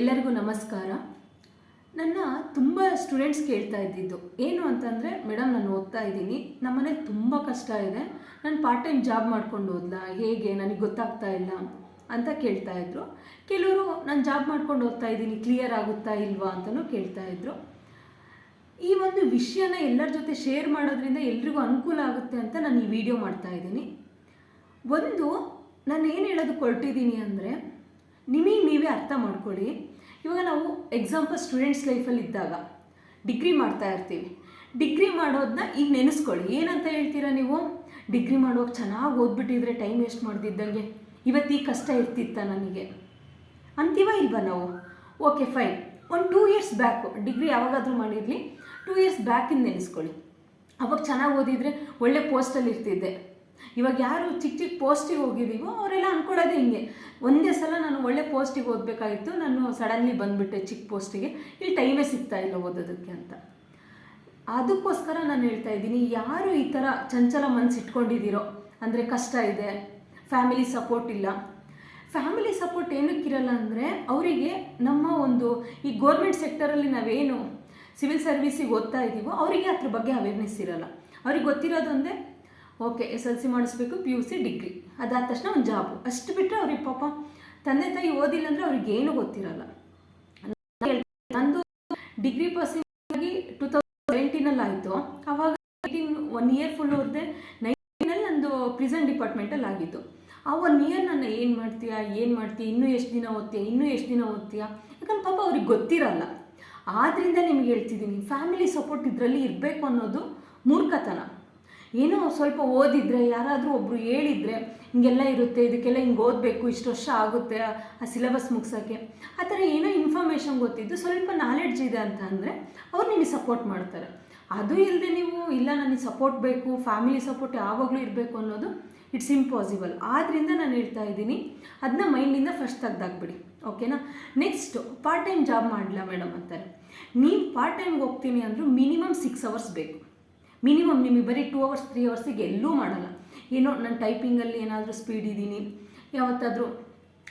ಎಲ್ಲರಿಗೂ ನಮಸ್ಕಾರ. ನನ್ನ ತುಂಬ ಸ್ಟೂಡೆಂಟ್ಸ್ ಕೇಳ್ತಾ ಇದ್ದಿದ್ದು, ಏನು ಅಂತಂದರೆ ಮೇಡಮ್ ನಾನು ಓದ್ತಾ ಇದ್ದೀನಿ. ನಮ್ಮನೇಲಿ ತುಂಬ ಕಷ್ಟ ಇದೆ. ನಾನು ಪಾರ್ಟ್ ಟೈಮ್ ಜಾಬ್ ಮಾಡ್ಕೊಂಡು ಓದ್ಲಾ? ಹೇಗೆ? ನನಗೆ ಗೊತ್ತಾಗ್ತಾ ಇಲ್ಲ ಅಂತ ಕೇಳ್ತಾ ಇದ್ರು. ಕೆಲವರು, ನಾನು ಜಾಬ್ ಮಾಡ್ಕೊಂಡು ಓದ್ತಾ ಇದ್ದೀನಿ. ಕ್ಲಿಯರ್ ಆಗುತ್ತಾ ಇಲ್ವಾ? ಅಂತಲೂ ಕೇಳ್ತಾ ಇದ್ರು. ಈ ಒಂದು ವಿಷಯನ ಎಲ್ಲರ ಜೊತೆ ಶೇರ್ ಮಾಡೋದ್ರಿಂದ ಎಲ್ರಿಗೂ ಅನುಕೂಲ ಆಗುತ್ತೆ ಅಂತ ನಾನು ಈ ವಿಡಿಯೋ ಮಾಡ್ತಾ ಇದ್ದೀನಿ. ಒಂದು ನಾನು ಏನು ಹೇಳೋದಕ್ಕೆ ಹೊರಟಿದ್ದೀನಿ ಅಂದರೆ ನಿಮಗೆ ನೀವೇ ಅರ್ಥ ಮಾಡ್ಕೊಳ್ಳಿ. ಇವಾಗ ನಾವು ಎಕ್ಸಾಂಪಲ್ ಸ್ಟೂಡೆಂಟ್ಸ್ ಲೈಫಲ್ಲಿ ಇದ್ದಾಗ ಡಿಗ್ರಿ ಮಾಡ್ತಾ ಇರ್ತೀವಿ. ಡಿಗ್ರಿ ಮಾಡೋದನ್ನ ಈಗ ನೆನೆಸ್ಕೊಳ್ಳಿ. ಏನಂತ ಹೇಳ್ತೀರಾ ನೀವು? ಡಿಗ್ರಿ ಮಾಡುವಾಗ ಚೆನ್ನಾಗಿ ಓದ್ಬಿಟ್ಟಿದ್ರೆ ಟೈಮ್ ವೇಸ್ಟ್ ಮಾಡ್ದಿದ್ದಂಗೆ. ಇವತ್ತು ಈ ಕಷ್ಟ ಇರ್ತಿತ್ತ ನನಗೆ? ಅಂತೀವ ಇಲ್ವಾ ನಾವು? ಓಕೆ ಫೈನ್ ಒಂದು ಟೂ ಇಯರ್ಸ್ ಬ್ಯಾಕು ಡಿಗ್ರಿ ಯಾವಾಗಾದರೂ ಮಾಡಿರಲಿ. Two years ಬ್ಯಾಕಿಂದ ನೆನೆಸ್ಕೊಳ್ಳಿ. ಅವಾಗ ಚೆನ್ನಾಗಿ ಓದಿದರೆ ಒಳ್ಳೆ ಪೋಸ್ಟಲ್ಲಿ ಇರ್ತಿದ್ದೆ. ಇವಾಗ ಯಾರು ಚಿಕ್ಕ ಚಿಕ್ಕ ಪೋಸ್ಟಿಗೆ ಹೋಗಿದ್ದೀವೋ ಅವರೆಲ್ಲ ಅಂದ್ಕೊಳ್ಳೋದೇ ಹಿಂಗೆ. ಒಂದೇ ಸಲ ನಾನು ಒಳ್ಳೆ ಪೋಸ್ಟಿಗೆ ಓದಬೇಕಾಗಿತ್ತು. ನಾನು ಸಡನ್ಲಿ ಬಂದುಬಿಟ್ಟೆ ಚಿಕ್ಕ ಪೋಸ್ಟಿಗೆ ಇಲ್ಲಿ ಟೈಮೇ ಸಿಗ್ತಾ ಇಲ್ಲ ಓದೋದಕ್ಕೆ ಅಂತ. ಅದಕ್ಕೋಸ್ಕರ ನಾನು ಹೇಳ್ತಾ ಇದ್ದೀನಿ, ಯಾರು ಈ ಥರ ಚಂಚಲ ಮನಸ್ಸು ಇಟ್ಕೊಂಡಿದ್ದೀರೋ, ಅಂದರೆ ಕಷ್ಟ ಇದೆ ಫ್ಯಾಮಿಲಿ ಸಪೋರ್ಟ್ ಇಲ್ಲ. ಫ್ಯಾಮಿಲಿ ಸಪೋರ್ಟ್ ಏನಕ್ಕಿರಲ್ಲ ಅಂದರೆ, ಅವರಿಗೆ ನಮ್ಮ ಒಂದು ಈ ಗೋರ್ಮೆಂಟ್ ಸೆಕ್ಟರಲ್ಲಿ ನಾವೇನು ಸಿವಿಲ್ ಸರ್ವಿಸಿಗೆ ಓದ್ತಾ ಇದ್ದೀವೋ ಅವರಿಗೆ ಅದ್ರ ಬಗ್ಗೆ ಅವೇರ್ನೆಸ್ ಇರಲ್ಲ. ಅವ್ರಿಗೆ ಗೊತ್ತಿರೋದೊಂದೇ ಓಕೆ, ಎಸ್ ಎಲ್ ಸಿ ಮಾಡಿಸ್ಬೇಕು, ಪಿ ಯು ಸಿ ಡಿಗ್ರಿ. ಅದಾದ ತಕ್ಷಣ ಒಂದು ಜಾಬು. ಅಷ್ಟು ಬಿಟ್ಟರೆ ಅವ್ರಿಗೆ ಪಾಪ ತಂದೆ ತಾಯಿ ಓದಿಲ್ಲ ಅಂದರೆ ಅವ್ರಿಗೆ ಏನು ಗೊತ್ತಿರಲ್ಲ. ನಂದು ಡಿಗ್ರಿ ಪಾಸಿಂಗ್ ಆಗಿ ಟೂ ತೌಸಂಡ್ ಸೆವೆಂಟೀನಲ್ಲಿ ಆಯಿತು. ಆವಾಗ ಒನ್ ಇಯರ್ ಫುಲ್ ಓದಿದೆ ನೈನ್ಟೀನಲ್ಲಿ ನಂದು ಪ್ರಿಸನ್ ಡಿಪಾರ್ಟ್ಮೆಂಟಲ್ಲಿ ಆಗಿತ್ತು ಆ ಒನ್ ಇಯರ್ ನನ್ನ ಏನು ಮಾಡ್ತೀಯಾ, ಏನು ಮಾಡ್ತೀಯ, ಇನ್ನೂ ಎಷ್ಟು ದಿನ ಓದ್ತೀಯ, ಇನ್ನೂ ಎಷ್ಟು ದಿನ ಓದ್ತೀಯಾ? ಯಾಕಂದ್ರೆ ಪಾಪ ಅವ್ರಿಗೆ ಗೊತ್ತಿರಲ್ಲ. ಆದ್ದರಿಂದ ನಿಮ್ಗೆ ಹೇಳ್ತಿದ್ದೀನಿ ಫ್ಯಾಮಿಲಿ ಸಪೋರ್ಟ್ ಇದರಲ್ಲಿ ಇರಬೇಕು ಅನ್ನೋದು ಮೂರ್ಖತನ. ಏನೋ ಸ್ವಲ್ಪ ಓದಿದ್ರೆ, ಯಾರಾದರೂ ಒಬ್ಬರು ಹೇಳಿದರೆ ಹಿಂಗೆಲ್ಲ ಇರುತ್ತೆ, ಇದಕ್ಕೆಲ್ಲ ಹಿಂಗೆ ಓದಬೇಕು, ಇಷ್ಟು ವರ್ಷ ಆಗುತ್ತೆ ಆ ಸಿಲೆಬಸ್ ಮುಗ್ಸೋಕ್ಕೆ. ಆ ಥರ ಏನೋ ಇನ್ಫಾರ್ಮೇಷನ್ ಗೊತ್ತಿದ್ದು ಸ್ವಲ್ಪ ನಾಲೆಡ್ಜ್ ಇದೆ ಅಂತ ಅಂದರೆ ಅವ್ರು ನಿಮಗೆ ಸಪೋರ್ಟ್ ಮಾಡ್ತಾರೆ. ಅದು ಇಲ್ಲದೆ ನೀವು, ಇಲ್ಲ ನನಗೆ ಸಪೋರ್ಟ್ ಬೇಕು ಫ್ಯಾಮಿಲಿ ಸಪೋರ್ಟ್ ಯಾವಾಗಲೂ ಇರಬೇಕು ಅನ್ನೋದು ಇಟ್ಸ್ ಇಂಪಾಸಿಬಲ್ ಆದ್ದರಿಂದ ನಾನು ಹೇಳ್ತಾ ಇದ್ದೀನಿ ಅದನ್ನ ಮೈಂಡಿಂದ ಫಸ್ಟ್ ತೆಗ್ದಾಕ್ಬಿಡಿ ಓಕೆನಾ ನೆಕ್ಸ್ಟು ಪಾರ್ಟ್ ಟೈಮ್ ಜಾಬ್ ಮಾಡಲ ಮೇಡಮ್ ಅಂತಾರೆ. ನೀವು ಪಾರ್ಟ್ ಟೈಮ್ಗೆ ಹೋಗ್ತೀನಿ ಅಂದರೂ ಮಿನಿಮಮ್ ಸಿಕ್ಸ್ ಅವರ್ಸ್ ಬೇಕು. ಮಿನಿಮಮ್ ನಿಮಗೆ ಬರೀ ಟೂ ಅವರ್ಸ್ ತ್ರೀ ಅವರ್ಸಿಗೆ ಎಲ್ಲೂ ಮಾಡಲ್ಲ. ಏನೋ ನಾನು ಟೈಪಿಂಗಲ್ಲಿ ಏನಾದರೂ ಸ್ಪೀಡ್ ಇದ್ದೀನಿ, ಯಾವತ್ತಾದರೂ,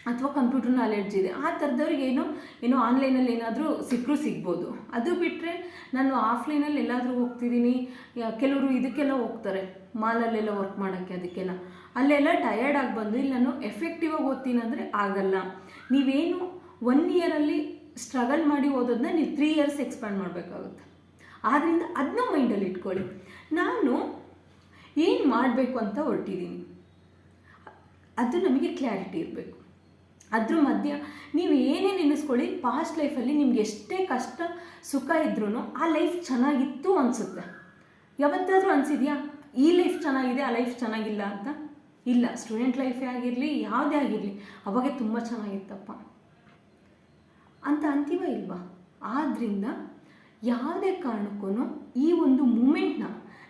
ಅಥವಾ ಕಂಪ್ಯೂಟರ್ ನಾಲೆಡ್ಜ್ ಇದೆ, ಆ ಥರದವ್ರಿಗೆ ಏನೋ ಏನೋ ಆನ್ಲೈನಲ್ಲಿ ಏನಾದರೂ ಸಿಕ್ಕರೂ ಸಿಗ್ಬೋದು. ಅದು ಬಿಟ್ಟರೆ ನಾನು ಆಫ್ಲೈನಲ್ಲಿ ಎಲ್ಲಾದರೂ ಹೋಗ್ತಿದ್ದೀನಿ ಕೆಲವರು ಇದಕ್ಕೆಲ್ಲ ಹೋಗ್ತಾರೆ ಮಾಲಲ್ಲೆಲ್ಲ ವರ್ಕ್ ಮಾಡೋಕ್ಕೆ ಅದಕ್ಕೆಲ್ಲ. ಅಲ್ಲೆಲ್ಲ ಟಯರ್ಡ್ ಆಗಿ ಬಂದು ಇಲ್ಲಿ ನಾನು ಎಫೆಕ್ಟಿವ್ ಆಗಿ ಓದ್ತೀನಿ ಅಂದರೆ ಆಗಲ್ಲ. ನೀವೇನು ಒನ್ ಇಯರಲ್ಲಿ ಸ್ಟ್ರಗಲ್ ಮಾಡಿ ಓದೋದನ್ನ ನೀವು ತ್ರೀ ಇಯರ್ಸ್ ಎಕ್ಸ್ಪ್ಯಾಂಡ್ ಮಾಡಬೇಕಾಗುತ್ತೆ. ಆದ್ದರಿಂದ ಅದನ್ನ ಮೈಂಡಲ್ಲಿ ಇಟ್ಕೊಳ್ಳಿ. ನಾನು ಏನು ಮಾಡಬೇಕು ಅಂತ ಹೊರಟಿದ್ದೀನಿ. ಅದು ನಮಗೆ ಕ್ಲಾರಿಟಿ ಇರಬೇಕು. ಅದ್ರ ಮಧ್ಯ ನೀವು ಏನೇ ನೆನೆಸ್ಕೊಳ್ಳಿ ಪಾಸ್ಟ್ ಲೈಫಲ್ಲಿ ನಿಮ್ಗೆ ಎಷ್ಟೇ ಕಷ್ಟ, ಸುಖ ಇದ್ರೂ ಆ ಲೈಫ್ ಚೆನ್ನಾಗಿತ್ತು ಅನಿಸುತ್ತೆ. ಯಾವತ್ತಾದರೂ ಅನಿಸಿದೆಯಾ? ಈ ಲೈಫ್ ಚೆನ್ನಾಗಿದೆ, ಆ ಲೈಫ್ ಚೆನ್ನಾಗಿಲ್ಲ ಅಂತ? ಇಲ್ಲ ಸ್ಟೂಡೆಂಟ್ ಲೈಫೇ ಆಗಿರಲಿ, ಯಾವುದೇ ಆಗಿರಲಿ, ಅವಾಗೆ ತುಂಬ ಚೆನ್ನಾಗಿತ್ತಪ್ಪ. ಅಂತ ಅಂತೀವ ಇಲ್ವಾ? ಆದ್ದರಿಂದ ಯಾವುದೇ ಕಾರಣಕ್ಕೂ ಈ ಒಂದು ಮೂಮೆಂಟ್ನ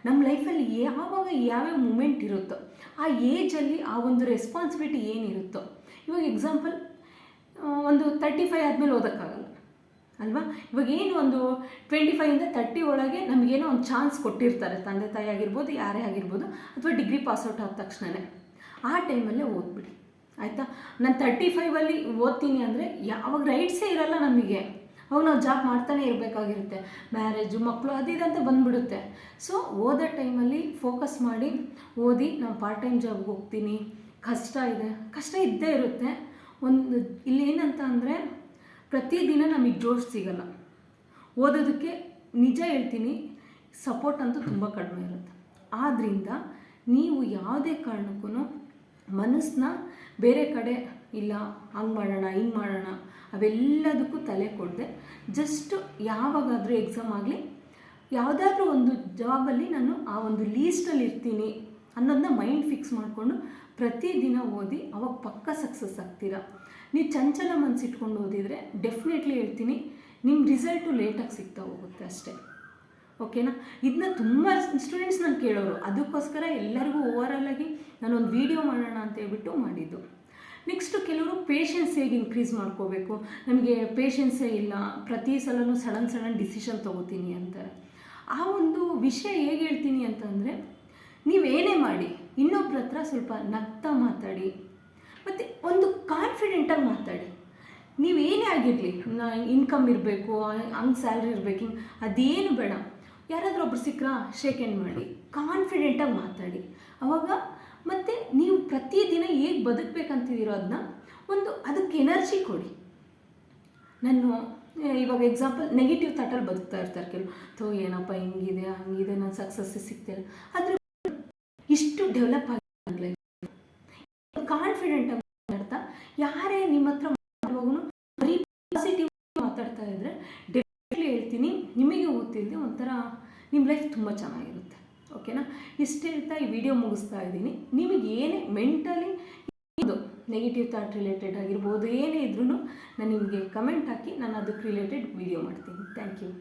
ನಮ್ಮ ಲೈಫಲ್ಲಿ ಯಾವಾಗ ಯಾವ್ಯಾವ ಮೂಮೆಂಟ್ ಇರುತ್ತೋ, ಆ ಏಜಲ್ಲಿ ಆ ಒಂದು ರೆಸ್ಪಾನ್ಸಿಬಿಲಿಟಿ ಏನಿರುತ್ತೋ. ಇವಾಗ ಎಕ್ಸಾಂಪಲ್ ಒಂದು ತರ್ಟಿ ಫೈವ್ ಆದಮೇಲೆ ಓದೋಕ್ಕಾಗಲ್ಲ, ಅಲ್ವಾ? ಇವಾಗ ಏನು ಒಂದು ಟ್ವೆಂಟಿ ಫೈವಿಂದ ತರ್ಟಿ ಒಳಗೆ ನಮಗೇನೋ ಒಂದು ಚಾನ್ಸ್ ಕೊಟ್ಟಿರ್ತಾರೆ, ತಂದೆ ತಾಯಿ ಆಗಿರ್ಬೋದು, ಯಾರೇ ಆಗಿರ್ಬೋದು, ಅಥವಾ ಡಿಗ್ರಿ ಪಾಸ್ಔಟ್ ಆದ ತಕ್ಷಣವೇ ಆ ಟೈಮಲ್ಲೇ ಓದ್ಬಿಡಿ, ಆಯಿತಾ? ನಾನು ತರ್ಟಿ ಫೈವಲ್ಲಿ ಓದ್ತೀನಿ ಅಂದರೆ ಯಾವಾಗ ರೈಟ್ಸೇ ಇರಲ್ಲ ನಮಗೆ. ಅವಾಗ ನಾವು ಜಾಬ್ ಮಾಡ್ತಾನೆ ಇರಬೇಕಾಗಿರುತ್ತೆ. ಮ್ಯಾರೇಜು ಮಕ್ಕಳು ಅದು ಅದಿದಂತ ಬಂದ್ಬಿಡುತ್ತೆ. ಸೊ ಓದೋ ಟೈಮಲ್ಲಿ ಫೋಕಸ್ ಮಾಡಿ, ಓದಿ ನಾವು ಪಾರ್ಟ್ ಟೈಮ್ ಜಾಬ್ಗೆ ಹೋಗ್ತೀನಿ. ಕಷ್ಟ ಇದೆ. ಕಷ್ಟ ಇದ್ದೇ ಇರುತ್ತೆ. ಒಂದು ಇಲ್ಲಿ ಏನಂತ ಅಂದರೆ, ಪ್ರತಿದಿನ ನಮಗೆ ಜೋಶ್ ಸಿಗಲ್ಲ. ಓದೋದಕ್ಕೆ ನಿಜ ಹೇಳ್ತೀನಿ ಸಪೋರ್ಟ್ ಅಂತೂ ತುಂಬ ಕಡಿಮೆ ಇರುತ್ತೆ. ಆದ್ದರಿಂದ ನೀವು ಯಾವುದೇ ಕಾರಣಕ್ಕೂ ಮನಸ್ಸನ್ನ ಬೇರೆ ಕಡೆ ಇಲ್ಲ, ಹಂಗೆ ಮಾಡೋಣ, ಹಿಂಗೆ ಮಾಡೋಣ, ಅವೆಲ್ಲದಕ್ಕೂ ತಲೆ ಕೊಡದೆ. ಜಸ್ಟ್ ಯಾವಾಗಾದರೂ ಎಕ್ಸಾಮ್ ಆಗಲಿ, ಯಾವುದಾದ್ರೂ ಒಂದು ಜಾಬಲ್ಲಿ ನಾನು ಆ ಒಂದು ಲೀಸ್ಟಲ್ಲಿ ಇರ್ತೀನಿ ಅನ್ನೋದನ್ನ ಮೈಂಡ್ ಫಿಕ್ಸ್ ಮಾಡಿಕೊಂಡು ಪ್ರತಿದಿನ ಓದಿ ಅವಾಗ ಪಕ್ಕ ಸಕ್ಸಸ್ ಆಗ್ತೀರಾ. ನೀವು ಚಂಚಲ ಮನಸ್ಸಿಟ್ಕೊಂಡು ಓದಿದರೆ ಡೆಫಿನೆಟ್ಲಿ ಹೇಳ್ತೀನಿ ನಿಮ್ಮ ರಿಸಲ್ಟು ಲೇಟಾಗಿ ಸಿಗ್ತಾ ಹೋಗುತ್ತೆ ಅಷ್ಟೇ. ಓಕೆನಾ? ಇದನ್ನ ತುಂಬ ಸ್ಟೂಡೆಂಟ್ಸ್ ನಾನು ಕೇಳೋರು. ಅದಕ್ಕೋಸ್ಕರ ಎಲ್ಲರಿಗೂ ಓವರಾಲ್ ಆಗಿ ನಾನೊಂದು ವೀಡಿಯೋ ಮಾಡೋಣ ಅಂತ ಹೇಳ್ಬಿಟ್ಟು ಮಾಡಿದ್ದು. ನೆಕ್ಸ್ಟು ಕೆಲವರು ಪೇಷನ್ಸ್ ಹೇಗೆ ಇನ್ಕ್ರೀಸ್ ಮಾಡ್ಕೋಬೇಕು? ನಮಗೆ ಪೇಷನ್ಸೇ ಇಲ್ಲ. ಪ್ರತಿ ಸಲನೂ ಸಡನ್ ಸಡನ್ ಡಿಸಿಷನ್ ತೊಗೋತೀನಿ ಅಂತಾರೆ. ಆ ಒಂದು ವಿಷಯ ಹೇಗೆ ಹೇಳ್ತೀನಿ ಅಂತಂದರೆ, ನೀವೇನೇ ಮಾಡಿ, ಇನ್ನೊಬ್ರ ಹತ್ರ ಸ್ವಲ್ಪ ನಗ್ತಾ ಮಾತಾಡಿ. ಮತ್ತು ಒಂದು ಕಾನ್ಫಿಡೆಂಟಾಗಿ ಮಾತಾಡಿ. ನೀವೇನೇ ಆಗಿರಲಿ ಇನ್ಕಮ್ ಇರಬೇಕು ಹಂಗೆ ಸ್ಯಾಲ್ರಿ ಇರಬೇಕು, ಅದೇನು ಬೇಡ. ಯಾರಾದರೂ ಒಬ್ರು ಸಿಕ್ಕರಾ ಶೇಕ್ ಹ್ಯಾಂಡ್ ಮಾಡಿ. ಕಾನ್ಫಿಡೆಂಟಾಗಿ ಮಾತಾಡಿ. ಅವಾಗ ಮತ್ತು ನೀವು ಪ್ರತಿದಿನ ಹೇಗೆ ಬದುಕಬೇಕಂತಿದ್ದೀರೋ ಅದನ್ನ ಒಂದು ಅದಕ್ಕೆ ಎನರ್ಜಿ ಕೊಡಿ. ನಾನು ಇವಾಗ ಎಕ್ಸಾಂಪಲ್ ನೆಗೆಟಿವ್ ಥಾಟಲ್ಲಿ ಬದುಕ್ತಾ ಇರ್ತಾರೆ ಕೆಲವು, ಥೋ, ಏನಪ್ಪ ಹಿಂಗಿದೆ, ಹಂಗಿದೆ, ನಾನು ಸಕ್ಸಸ್ ಸಿಗ್ತಿಲ್ಲ ಆದರೆ ಇಷ್ಟು ಡೆವಲಪ್ ಆಗಿ ಕಾನ್ಫಿಡೆಂಟ್ ಆಗಿ ಮಾತಾಡ್ತಾ, ಯಾರೇ ನಿಮ್ಮ ಹತ್ರ ಮಾತಾಡುವಾಗೂ ಬರೀ ಪಾಸಿಟಿವ್ ಮಾತಾಡ್ತಾ ಇದ್ದರೆ ಡೆಫಿನೆಟ್ಲಿ ಹೇಳ್ತೀನಿ ಗೊತ್ತಿಲ್ಲದೆ ಒಂಥರ ನಿಮ್ಮ ಲೈಫ್ ತುಂಬ ಚೆನ್ನಾಗಿರುತ್ತೆ. ಓಕೆನಾ ಇಷ್ಟು ಹೇಳ್ತಾ ಈ ವಿಡಿಯೋ ಮುಗಿಸ್ತಾ ಇದ್ದೀನಿ. ನಿಮಗೆ ಏನೇ ಮೆಂಟಲಿ ಇದು ನೆಗೆಟಿವ್ ಥಾಟ್ ರಿಲೇಟೆಡ್ ಆಗಿರ್ಬೋದು ಏನೇ ಇದ್ರೂ ನಾನು ನಿಮಗೆ ಕಮೆಂಟ್ ಹಾಕಿ ನಾನು ಅದಕ್ಕೆ ರಿಲೇಟೆಡ್ ವಿಡಿಯೋ ಮಾಡ್ತೀನಿ. Thank you